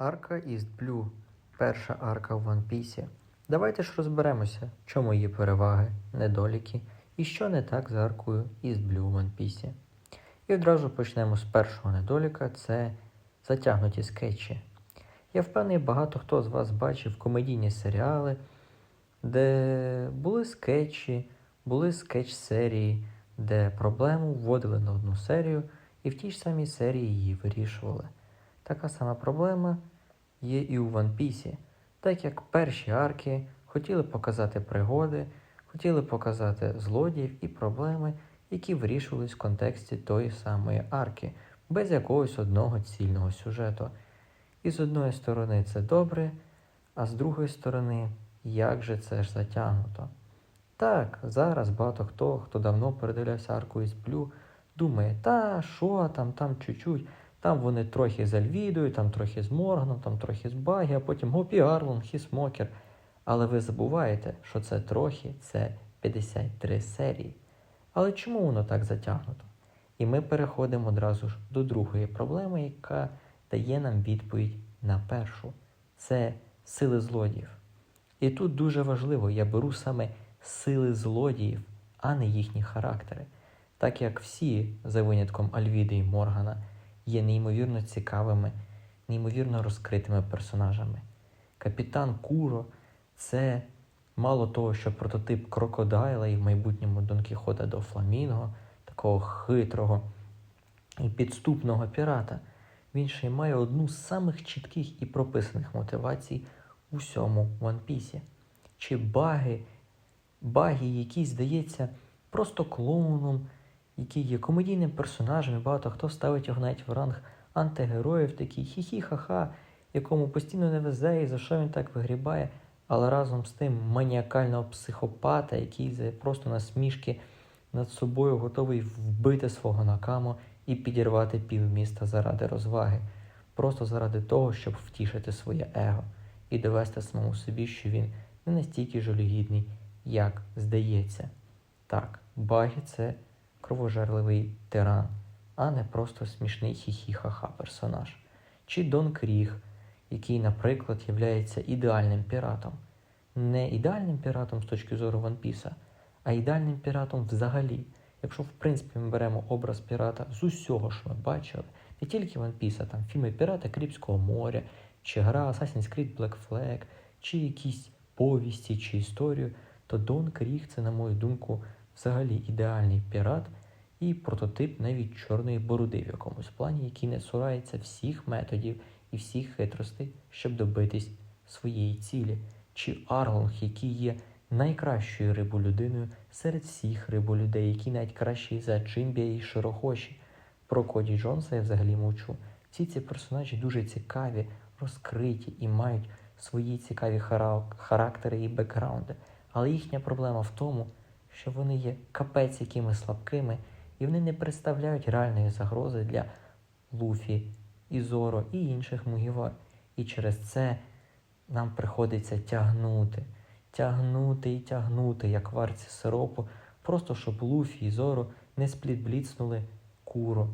Арка East Blue. Перша арка в One Piece. Давайте ж розберемося, чому її переваги, недоліки і що не так з аркою East Blue в One Piece. І одразу почнемо з першого недоліка це затягнуті скетчі. Я впевнений, багато хто з вас бачив комедійні серіали, де були скетчі, були скетч-серії, де проблему вводили на одну серію і в тій ж самій серії її вирішували. Така сама проблема є і у One Piece, так як перші арки хотіли показати пригоди, хотіли показати злодіїв і проблеми, які вирішувались в контексті тої самої арки, без якогось одного цільного сюжету. І з одної сторони це добре, а з другої сторони, як же це ж затягнуто. Так, зараз багато хто, хто давно передивлявся арку із Блю, думає, та що там, там чуть-чуть, там вони трохи з Альвідою, там трохи з Морганом, там трохи з Багі, а потім Гопі Арлон, Хісмокер. Але ви забуваєте, що це трохи це 53 серії. Але чому воно так затягнуто? І ми переходимо одразу ж до другої проблеми, яка дає нам відповідь на першу. Це сили злодіїв. І тут дуже важливо, я беру саме сили злодіїв, а не їхні характери. Так як всі, за винятком Альвіди і Моргана, є неймовірно цікавими, неймовірно розкритими персонажами. Капітан Куро це мало того, що прототип крокодайла і в майбутньому Дон Кіхота до Фламінго, такого хитрого і підступного пірата. Він ще й має одну з самих чітких і прописаних мотивацій у всьому Piece. Чи баги, баги, який здається просто клоуном, який є комедійним персонажем, і багато хто ставить його навіть в ранг антигероїв, такий хі-хі-ха-ха, якому постійно не везе і за що він так вигрібає, але разом з тим маніакального психопата, який за просто насмішки над собою готовий вбити свого накаму і підірвати півміста заради розваги, просто заради того, щоб втішити своє его і довести самому собі, що він не настільки жалюгідний, як здається. Так, Багі це кровожерливий тиран, а не просто смішний хі-хі-ха-ха персонаж. Чи Дон Кріг, який, наприклад, є ідеальним піратом. Не ідеальним піратом з точки зору Ван Піса, а ідеальним піратом взагалі. Якщо, в принципі, ми беремо образ пірата з усього, що ми бачили, не тільки Piece, там фільми Пірати Карибського моря, чи гра Assassin's Creed Black Flag, чи якісь повісті, чи історію, то Дон Кріг це, на мою думку, взагалі ідеальний пірат і прототип навіть чорної бороди в якомусь плані, який не цурається всіх методів і всіх хитростей, щоб добитись своєї цілі, чи Арлонг, який є найкращою риболюдиною серед всіх риболюдей, які навіть кращі за Чимбія і Широхоші. Про Коді Джонса я взагалі мовчу. Всі ці персонажі дуже цікаві, розкриті і мають свої цікаві характери і бекграунди. Але їхня проблема в тому, що вони є капець якими слабкими, і вони не представляють реальної загрози для Луфі, Ізоро і інших Мугівар. І через це нам приходиться тягнути, тягнути і тягнути, як варці сиропу, просто щоб Луфі і Зоро не сплітбліцнули куро.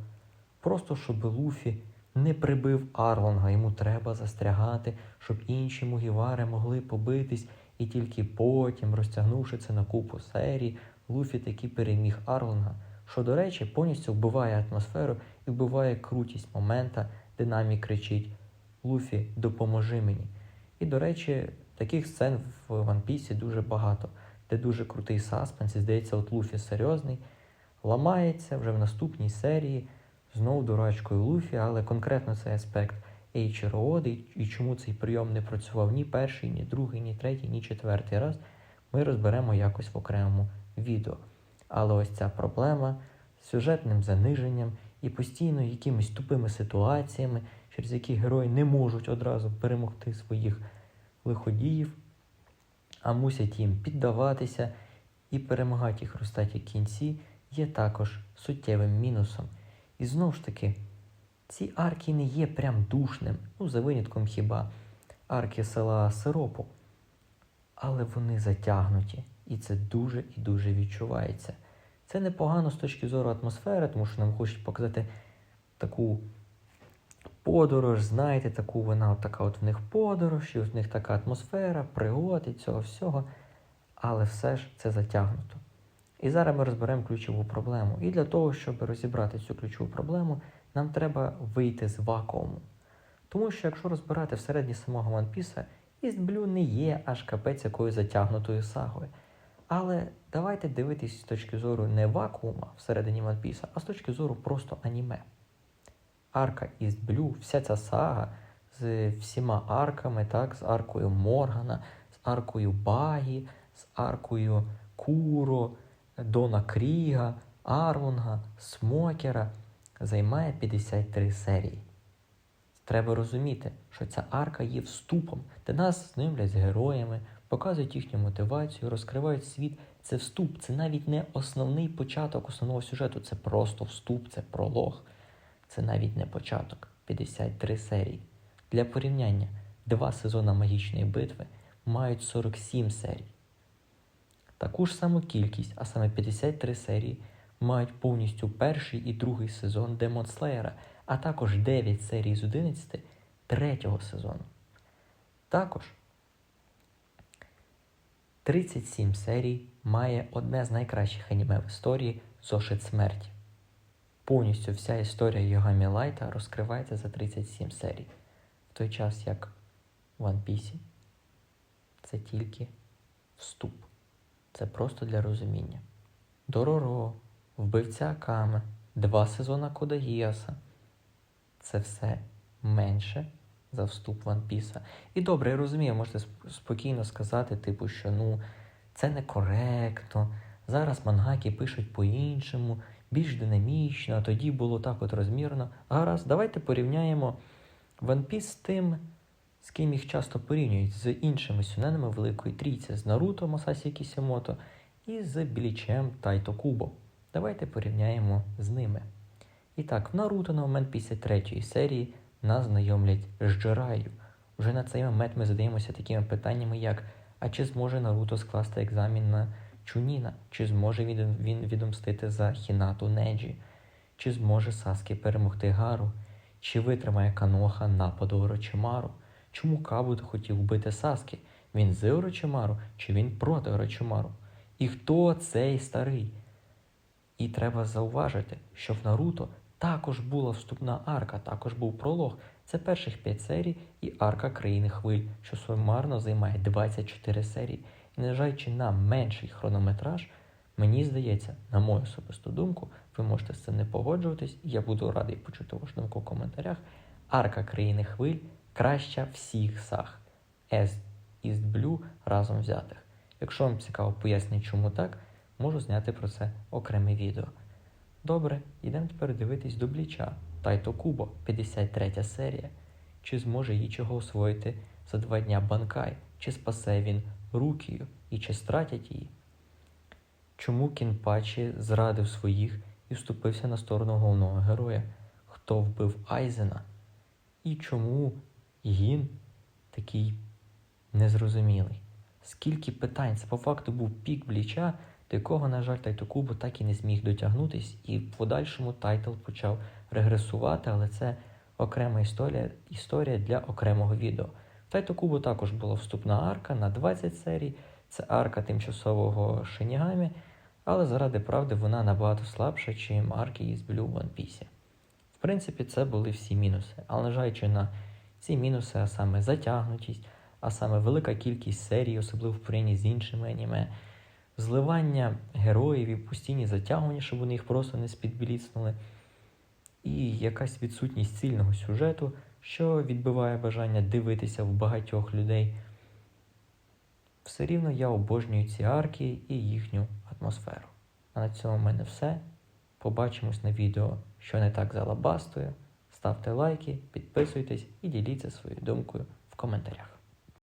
Просто щоб Луфі не прибив Арлонга, йому треба застрягати, щоб інші мугівари могли побитись, і тільки потім, розтягнувши це на купу серій, Луфі таки переміг Арлонга, що, до речі, повністю вбиває атмосферу і вбиває крутість момента, де Намі кричить Луфі, допоможи мені. І, до речі, таких сцен в One Piece дуже багато, де дуже крутий саспенс, і здається, от Луфі серйозний, ламається вже в наступній серії, знову дурачкою Луфі, але конкретно цей аспект Ейчіро і чому цей прийом не працював ні перший, ні другий, ні третій, ні четвертий раз, ми розберемо якось в окремому відео. Але ось ця проблема з сюжетним заниженням і постійно якимись тупими ситуаціями, через які герої не можуть одразу перемогти своїх лиходіїв, а мусять їм піддаватися і перемагати їх розтаті кінці, є також суттєвим мінусом. І знову ж таки, ці арки не є прям душним, ну, за винятком хіба арки села Сиропу. Але вони затягнуті, і це дуже і дуже відчувається. Це непогано з точки зору атмосфери, тому що нам хочуть показати таку подорож, знаєте, таку вона от така от в них подорож, і в них така атмосфера, пригод і цього всього. Але все ж це затягнуто. І зараз ми розберемо ключову проблему. І для того, щоб розібрати цю ключову проблему, нам треба вийти з вакууму. Тому що якщо розбирати всередині самого One Piece, East не є аж капець якою затягнутою сагою. Але давайте дивитись з точки зору не вакуума всередині One Piece, а з точки зору просто аніме. Арка East Blue, вся ця сага з всіма арками, так, з аркою Моргана, з аркою Багі, з аркою Куро, Дона Кріга, Арвунга, Смокера займає 53 серії. Треба розуміти, що ця арка є вступом, де нас знайомлять з героями, показують їхню мотивацію, розкривають світ. Це вступ, це навіть не основний початок основного сюжету, це просто вступ, це пролог. Це навіть не початок. 53 серії. Для порівняння, два сезони магічної битви мають 47 серій. Таку ж саму кількість, а саме 53 серії, мають повністю перший і другий сезон Демон Слеєра, а також 9 серій з 11 третього сезону. Також 37 серій має одне з найкращих аніме в історії Зошит смерті. Повністю вся історія Йогамі Лайта розкривається за 37 серій, в той час як One Piece це тільки вступ. Це просто для розуміння. Дороро, вбивця Акаме, два сезона Кода Гіаса. Це все менше за вступ One Piece. І добре, я розумію, можете спокійно сказати, типу, що ну, це некоректно. Зараз мангаки пишуть по-іншому, більш динамічно, а тоді було так от розмірно. Гаразд, давайте порівняємо One Piece з тим, з ким їх часто порівнюють з іншими сюненами Великої Трійці, з Наруто Масасі Кісімото і з Білічем Тайто Кубо. Давайте порівняємо з ними. І так, в Наруто на момент 53 серії нас знайомлять з Джираю. Вже на цей момент ми задаємося такими питаннями, як а чи зможе Наруто скласти екзамен на Чуніна, чи зможе він, відомстити за Хінату Неджі, чи зможе Саскі перемогти Гару, чи витримає Каноха нападу Орочимару, чому Кабут хотів вбити Саскі, він з Орочимару, чи він проти Орочимару? І хто цей старий? І треба зауважити, що в Наруто також була вступна арка, також був пролог. Це перших 5 серій і арка країни хвиль, що сумарно займає 24 серії. І незважаючи на менший хронометраж, мені здається, на мою особисту думку, ви можете з цим не погоджуватись, я буду радий почути вашу думку в коментарях. Арка країни хвиль краща всіх саг. С East Blue разом взятих. Якщо вам цікаво пояснити, чому так, можу зняти про це окреме відео. Добре, йдемо тепер дивитись до Бліча. Тайто Кубо, 53 серія. Чи зможе її чого освоїти за два дня Банкай? Чи спасе він Рукію і чи стратять її? Чому Кінпачі зрадив своїх і вступився на сторону головного героя? Хто вбив Айзена? І чому Гін такий незрозумілий? Скільки питань? Це по факту був пік Бліча, до якого, на жаль, Тайтокубо так і не зміг дотягнутись, і в подальшому тайтл почав регресувати, але це окрема історія, історія для окремого відео. В Тайтокубо також була вступна арка на 20 серій, це арка тимчасового Шинігамі, але заради правди вона набагато слабша, чим арки із Blue One Piece. В принципі, це були всі мінуси, але незважаючи на ці мінуси, а саме затягнутість, а саме велика кількість серій, особливо в порівнянні з іншими аніме, зливання героїв і постійні затягування, щоб вони їх просто не спідбіліснули, і якась відсутність цільного сюжету, що відбиває бажання дивитися в багатьох людей. Все рівно я обожнюю ці арки і їхню атмосферу. А на цьому в мене все. Побачимось на відео, що не так з алабастою. Ставте лайки, підписуйтесь і діліться своєю думкою в коментарях.